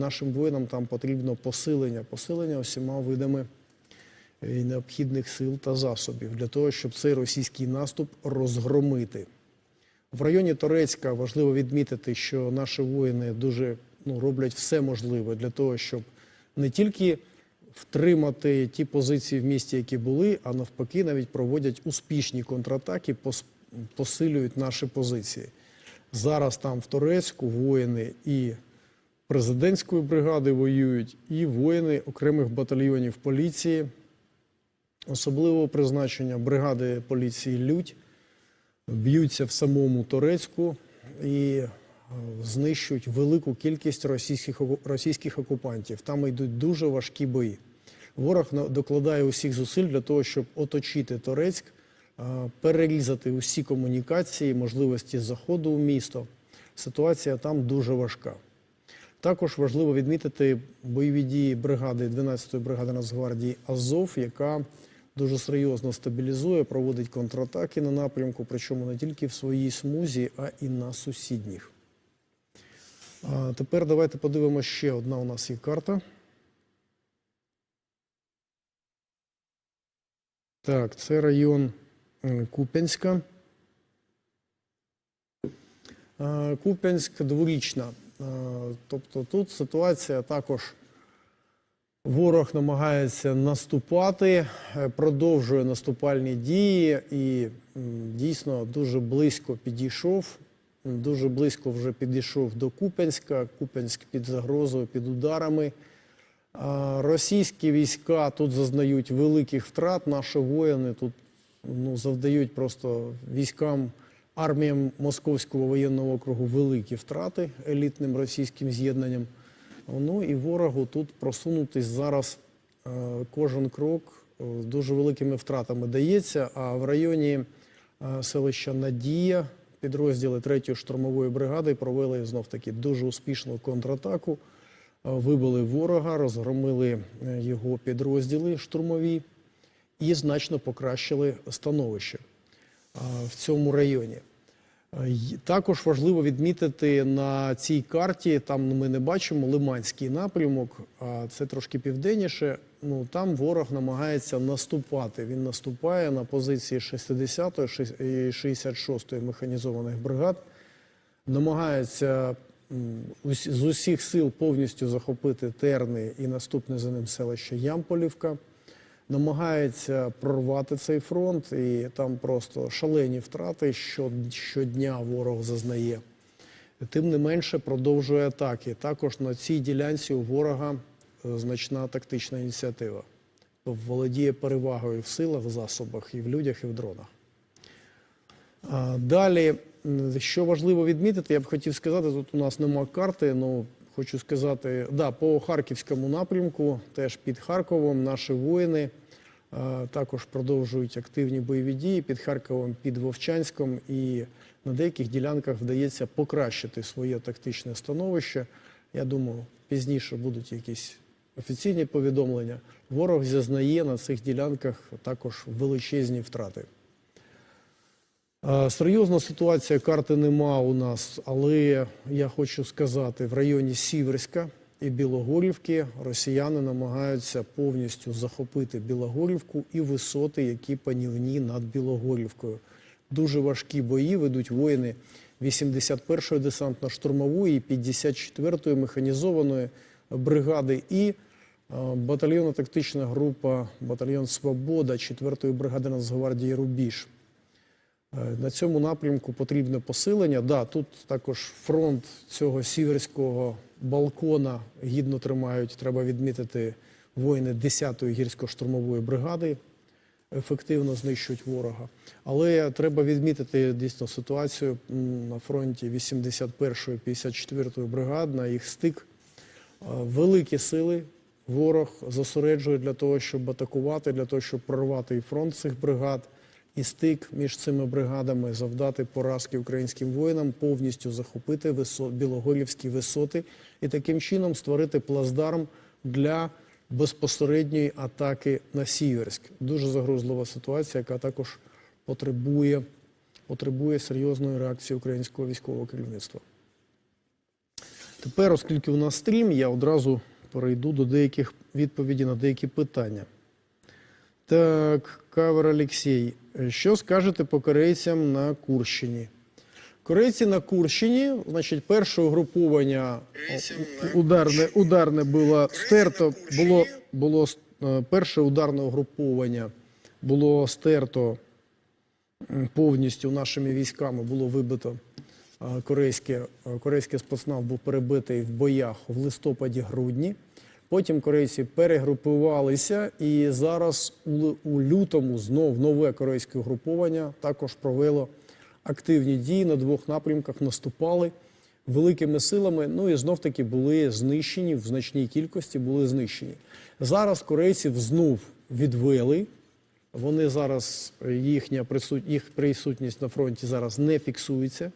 Нашим воїнам там потрібно посилення, посилення усіма видами е, необхідних сил та засобів для того, щоб цей російський наступ розгромити. В районі Торецька важливо відмітити, що наші воїни дуже ну, роблять все можливе для того, щоб не тільки втримати ті позиції в місті, які були, а навпаки, навіть проводять успішні контратаки, пос- посилюють наші позиції. Зараз там в Торецьку воїни і президентської бригади воюють, і воїни окремих батальйонів поліції, особливого призначення бригади поліції Людь б'ються в самому Торецьку і е, знищують велику кількість російських, російських окупантів. Там йдуть дуже важкі бої. Ворог докладає усіх зусиль для того, щоб оточити Торецьк, е, перерізати усі комунікації, можливості заходу у місто. Ситуація там дуже важка. Також важливо відмітити бойові дії бригади 12-ї бригади Нацгвардії Азов, яка дуже серйозно стабілізує, проводить контратаки на напрямку, причому не тільки в своїй смузі, а і на сусідніх. А тепер давайте подивимося ще одна у нас є карта. Так, це район Куп'янська. Куп'янськ дворічна. Е, Тобто тут ситуація також ворог намагається наступати, е, продовжує наступальні дії і дійсно дуже близько підійшов. Дуже близько вже підійшов до Куп'янська. Куп'янськ під загрозою, під ударами. Російські війська тут зазнають великих втрат. Наші воїни тут ну, завдають просто військам, арміям Московського воєнного округу великі втрати елітним російським з'єднанням. Ну і ворогу тут просунутись зараз е, кожен крок е, з дуже великими втратами дається. А в районі е, селища Надія підрозділи 3-ї штурмової бригади провели знов таки дуже успішну контратаку. Вибили ворога, розгромили його підрозділи штурмові і значно покращили становище в цьому районі. Е, Також важливо відмітити на цій карті, там ми не бачимо Лиманський напрямок, а це трошки південніше. Ну там ворог намагається наступати. Він наступає на позиції 60-ї і 66-ї механізованих бригад, намагається з усіх сил повністю захопити Терни і наступне за ним селище Ямполівка намагається прорвати цей фронт, і там просто шалені втрати що, щодня ворог зазнає. Тим не менше продовжує атаки. Також на цій ділянці у ворога е, значна тактична ініціатива. Володіє перевагою в силах, в засобах, і в людях, і в дронах. Далі, що важливо відмітити, я б хотів сказати, тут у нас нема карти, ну хочу сказати, да, по харківському напрямку, теж під Харковом, наші воїни також продовжують активні бойові дії під Харковом, під Вовчанськом, і на деяких ділянках вдається покращити своє тактичне становище. Я думаю, пізніше будуть якісь офіційні повідомлення. Ворог зазнає на цих ділянках також величезні втрати. Е, Серйозна ситуація, карти нема у нас, але я хочу сказати, в районі Сіверська і Білогорівки росіяни намагаються повністю захопити Білогорівку і висоти, які панівні над Білогорівкою. Дуже важкі бої ведуть воїни 81-ї десантно-штурмової 54-ї механізованої бригади і е, батальйонна тактична група, батальйон Свобода 4-ї бригади Нацгвардії Рубіж. Е, На цьому напрямку потрібне посилення. Да, тут також фронт цього сіверського балкона гідно тримають. Треба відмітити воїни 10-ї гірсько-штурмової бригади. Ефективно знищують ворога. Але треба відмітити дійсно ситуацію на фронті 81-ї, 54-ї бригад, на їх стик. Е, Великі сили ворог зосереджує для того, щоб атакувати, для того, щоб прорвати і фронт цих бригад, і стик між цими бригадами, завдати поразки українським воїнам, повністю захопити білогорівські висоти і таким чином створити плацдарм для безпосередньої атаки на Сіверськ. Дуже загрозлива ситуація, яка також потребує, потребує серйозної реакції українського військового керівництва. Тепер, оскільки у нас стрім, я одразу перейду до деяких відповідей на деякі питання. Так, Кавер Олексій, що скажете по корейцям на Курщині? Корейці на Курщині, значить, перше угруповання о, ударне, ударне було стерто, було, було е, перше ударне угруповання було стерто повністю нашими військами, було вибито е, корейське, е, корейський спецназ був перебитий в боях в листопаді-грудні. Потім корейці перегрупувалися, і зараз у, лютому знов нове корейське угруповання також провело активні дії на двох напрямках, наступали великими силами. Ну і знов таки були знищені в значній кількості, були знищені. Зараз корейців знов відвели. Вони зараз їхня присут... їх присутність на фронті зараз не фіксується.